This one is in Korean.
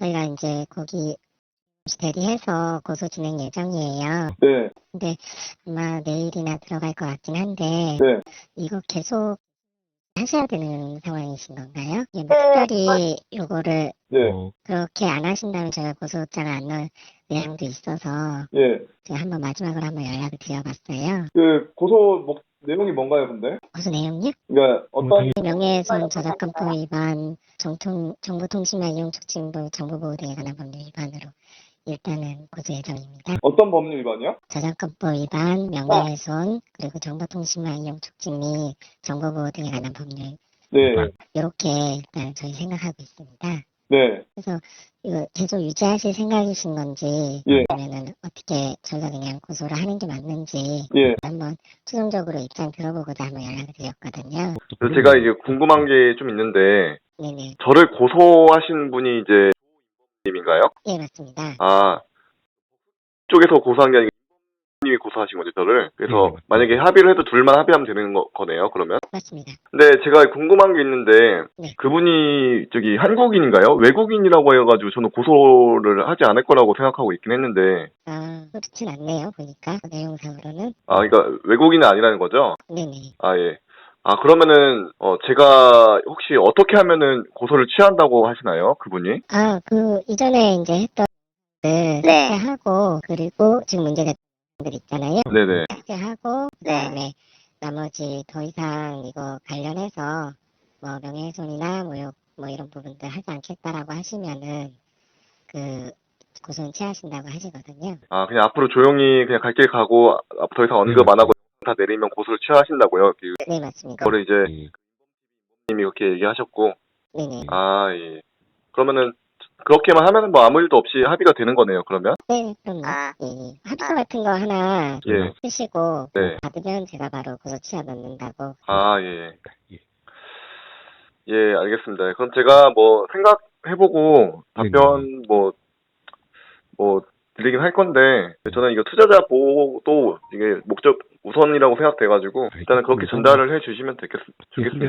저희가 이제 거기 대리해서 고소 진행 예정이에요. 네, 근데 아마 내일이나 들어갈 것 같긴 한데 네. 이거 계속 하셔야 되는 상황이신 건가요? 예, 뭐 특별히 요거를 네, 어, 그렇게 안 하신다면 저희가 고소장을 안 넣을 내용도 있어서 예. 제가 한번 마지막으로 한번 연락을 드려봤어요. 그 고소 목, 내용이 뭔가요, 근데? 고소 내용요? 그러니까 어떤 명예훼손 저작권법 위반, 정통, 정보통신망 이용 촉진법 정보보호 등에 관한 법률 위반으로 일단은 고소 예정입니다. 어떤 법률 위반이요? 저작권법 위반, 명예훼손, 그리고 정보통신망 이용 촉진 및 정보보호 등에 관한 법률 네, 이렇게 일단 저희 생각하고 있습니다. 네, 그래서 이거 계속 유지하실 생각이신 건지 예. 아니면은 어떻게 저희가 그냥 고소를 하는 게 맞는지 예. 한번 최종적으로 입장 들어보고자 한번 연락을 드렸거든요. 그래서 제가 이제 궁금한 게 좀 있는데 네네. 저를 고소하신 분이 이제 님인가요? 예, 맞습니다. 아 쪽에서 고소한 게 아니고 님이 고소하신 거죠 저를. 그래서 네. 만약에 합의를 해도 둘만 합의하면 되는 거, 거네요. 그러면. 맞습니다. 근데 제가 궁금한 게 있는데 네. 그분이 저기 한국인인가요? 외국인이라고 해가지고 저는 고소를 하지 않을 거라고 생각하고 있긴 했는데 아, 그렇진 않네요, 보니까. 내용상으로는. 아 그러니까 외국인은 아니라는 거죠? 네네. 아 예. 아 그러면은 어 제가 혹시 어떻게 하면은 고소를 취한다고 하시나요? 그분이? 아, 그, 이전에 이제 했던, 네. 하고 그리고 지금 문제가 들 있잖아요. 네네. 하고 그다음에 나머지 더 이상 이거 관련해서 뭐 명예훼손이나 뭐, 요- 뭐 이런 부분들 하지 않겠다라고 하시면은 그 고소는 취하신다고 하시거든요. 아 그냥 앞으로 조용히 그냥 갈 길 가고 아, 더 이상 언급 안 하고 다 내리면 고소를 취하신다고요. 그- 네 맞습니다. 그거를 이제 예. 님이 그렇게 얘기하셨고 네네. 아 예. 그러면은 그렇게만 하면은 뭐 아무 일도 없이 합의가 되는 거네요. 그러면 네 그럼요. 예, 예. 합의서 같은 거 하나 예. 쓰시고 네. 받으면 제가 바로 고소 취하 넣는다고. 아 예. 예. 예, 알겠습니다. 그럼 제가 뭐 생각해보고 답변 뭐, 뭐, 드리긴 할 건데, 저는 이거 투자자 보호도 이게 목적 우선이라고 생각돼가지고, 일단은 그렇게 전달을 해 주시면 되겠, 좋겠습니다.